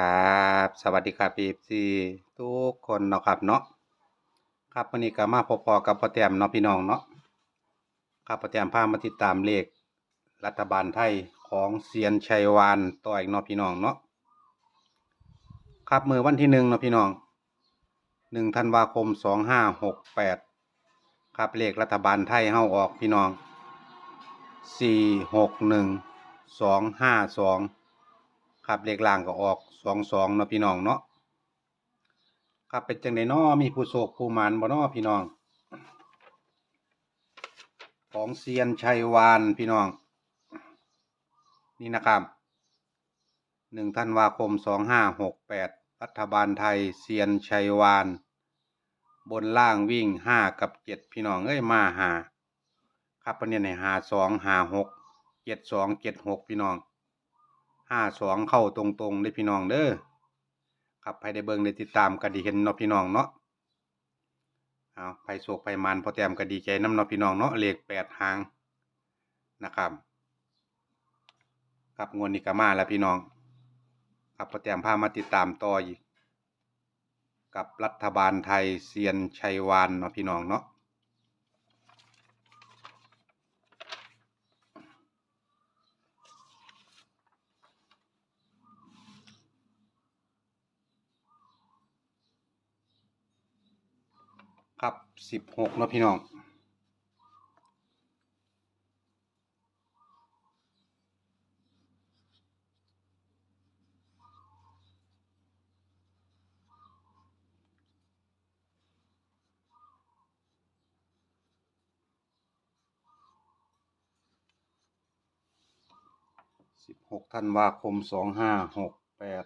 ครับ สวัสดีครับพีซีทุกคนเนาะครับเนาะครับวันนี้ก็มาพบพอกับพ่อแต้มเนาะพี่น้องเนาะครับพ่อแต้มพามาติดตามเลขรัฐบาลไทยของเซียนชัยวานต่ออีกเนาะพี่น้องเนาะครับมือวันที่หนึ่งเนาะพี่น้องหนึ่งธันวาคมสองห้าหกแปดครับเลขรัฐบาลไทยเฮาออกพี่น้องสี่หกหนึ่งสองห้าสอง ครับเลขล่างก็ออกสองสองเนาะพี่น้องเนาะครับเป็นจังไดนาะมีผู้โศกผู้หมานบ่นาะพี่น้อง ของเซียนชัยวานพี่น้อง นี่นะครับหนึ่งธันวาคมสองห้าหกแปดรัฐบาลไทยเซียนชัยวาน บนล่างวิ่งห้ากับเจ็ดพี่น้องเอ้ยมาหาครับประเด็นในหาสองหาหกเจ็ดสองเจ็ดหกพี่น้อง ห้าสองเข้าตรงๆได้พี่น้องเด้อครับให้ได้เบิ่งได้ติดตามก็ดีเห็นเนาะพี่น้องเนาะเอาไปโศกไปมันพอแต้มก็ดีใจน้ำเนาะพี่น้องเนาะเลขแปดหางนะครับครับงวดนี้ก็มาแล้วพี่น้องครับพอแต้มพามาติดตามต่ออีกกับรัฐบาลไทยเซียนชัยวานเนาะพี่น้องเนาะ ครับสิบหกนะพี่น้องสิบหกธันวาคมสองห้าหกแปด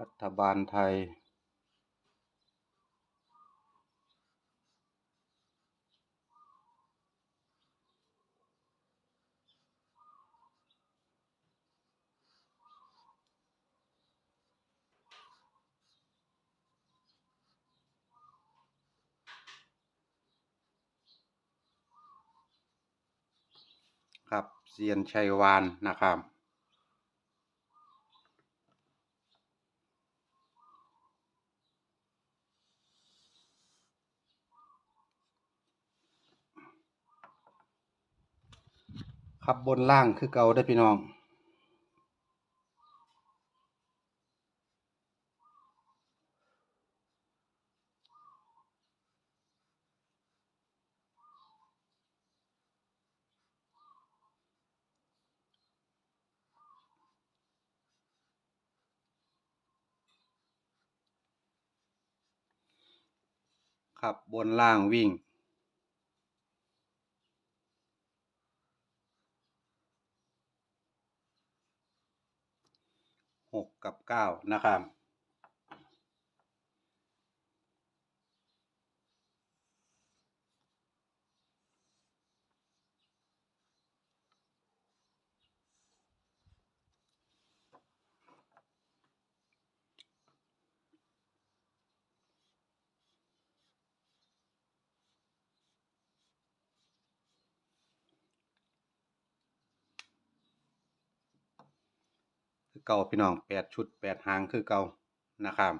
รัฐบาลไทย ครับเซียนชัยวานนะครับ ครับบนล่างคือเก่าได้พี่น้อง ครับบนล่างวิ่ง หกกับเก้านะครับ คือเก่าพี่น้องแปดชุดแปดหางคือเก่านะครับ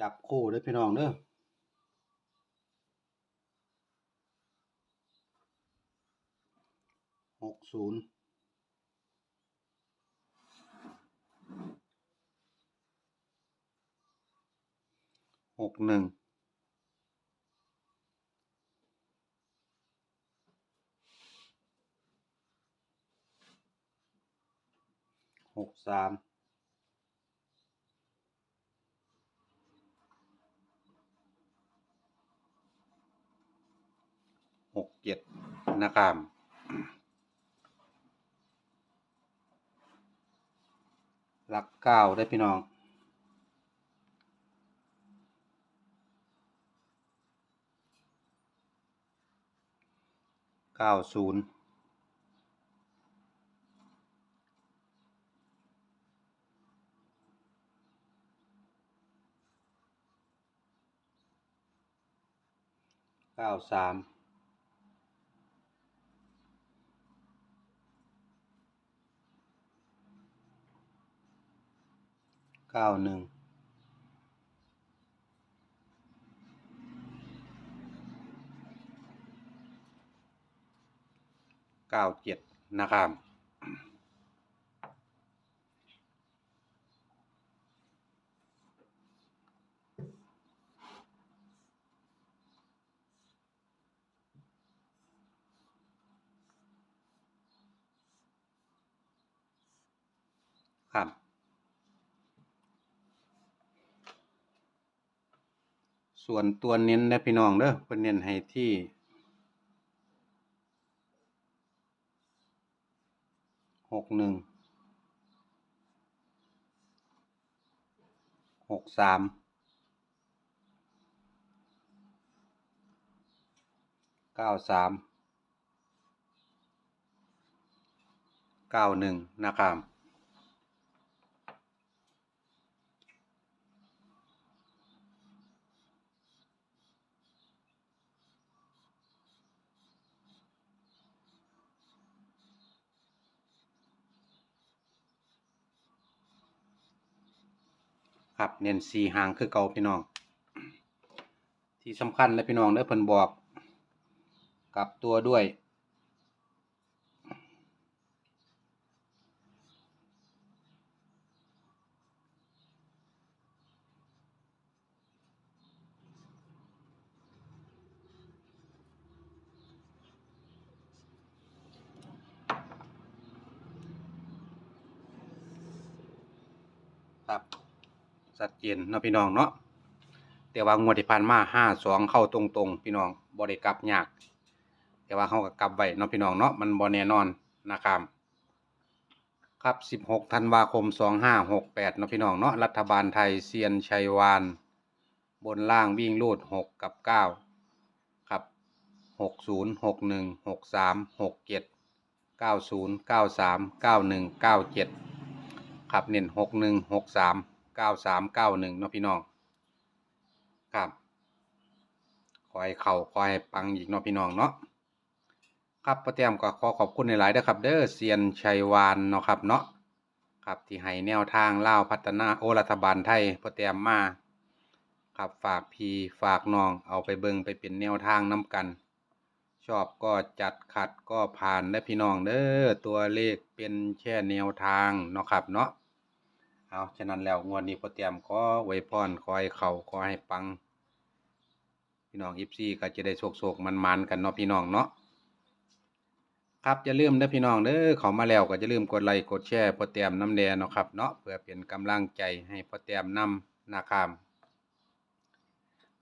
จับคู่ด้วยพี่น้องเด้อหกศูนย์หกหนึ่ง สามหกเจ็ดนะครับหลักเก้าได้พี่น้องเก้าศูนย์ เก้าสามเก้าหนึ่งเก้าเจ็ดนะครับ ครับ ส่วนตัวเน้นนะพี่น้องเด้อเพิ่นเน้นให้ที่หกหนึ่งหกสามเก้าสามเก้าหนึ่งนะครับ ครับเน้นสีหางคือเก่าพี่น้อง ที่สำคัญเลยพี่น้องเด้อเพิ่นบอกกลับตัวด้วยครับ ชัดเจนเนาะพี่น้องเนาะแต่ว่างวดที่ผ่านมาห้าสองเข้าตรงๆ พี่น้องบ่ได้กลับยาก แต่ว่าเขาก็กลับไว้เนาะพี่น้องเนาะมันบ่แน่นอนนะครับครับสิบหกธันวาคมสองห้าหกแปดเนาะพี่น้องเนาะรัฐบาลไทยเซียนชัยวาน บนล่างวิ่งลูดหกกับเก้าครับหกศูนย์หกหนึ่งหกสามหกเจ็ดเก้าศูนย์เก้าสามเก้าหนึ่งเก้าเจ็ดครับเน้นหกหนึ่งหกสาม เก้าสามเก้าหนึ่งเนาะพี่น้องครับขอให้เข่าขอให้ปังอีกเนาะพี่น้องเนาะครับประเตียมก็ขอขอบคุณในหลายเด้อครับ เด้อเซียนชัยวานเนาะครับเนาะครับที่ให้แนวทางเล่าพัฒนาโอรัฐบาลไทยประเตียมมาครับฝากพีฝากน้องเอาไปเบิงไปเป็นแนวทางน้กัน ชอบก็จัดขัดก็ผ่านได้พี่น้องเด้อตัวเลขเป็นแค่แนวทางเนาะครับเนาะ เอาฉะนั้นแล้วงวดนี้พอเตรียมก็ไวพรคอยเข่าคอให้ปัง พี่น้องอีฟซี่ก็จะได้โชคโชคมันมันๆกันเนาะพี่น้องเนาะครับอย่าลืมเด้อพี่น้องเด้อเขามาแล้วก็อย่าลืมกดไลค์กดแชร์พอเตรียมน้ำแดงเนาะครับเนาะเพื่อเป็นกำลังใจให้พอเตรียมนำนะครับ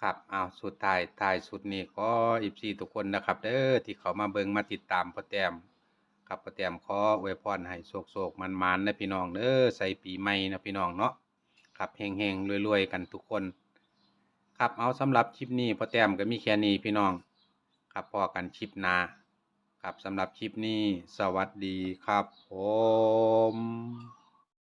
ครับเอาสุดท้ายท้ายสุดนี้ก็อีซีทุกคนนะครับเด้อที่เขามาเบิงมาติดตามพอแต้ม ครับประแตมขออวยพรให้โศกโศกมันมันนะพี่น้องเด้อใส่ปีใหม่นะพี่น้องเนาะครับเฮงเฮงๆรวยๆกันทุกคน ครับเอาสำหรับคลิปนี้พ่อแตมก็มีแค่นี้พี่น้อง ครับพอกันคลิปหน้าครับสำหรับคลิปนี้ สวัสดีครับผม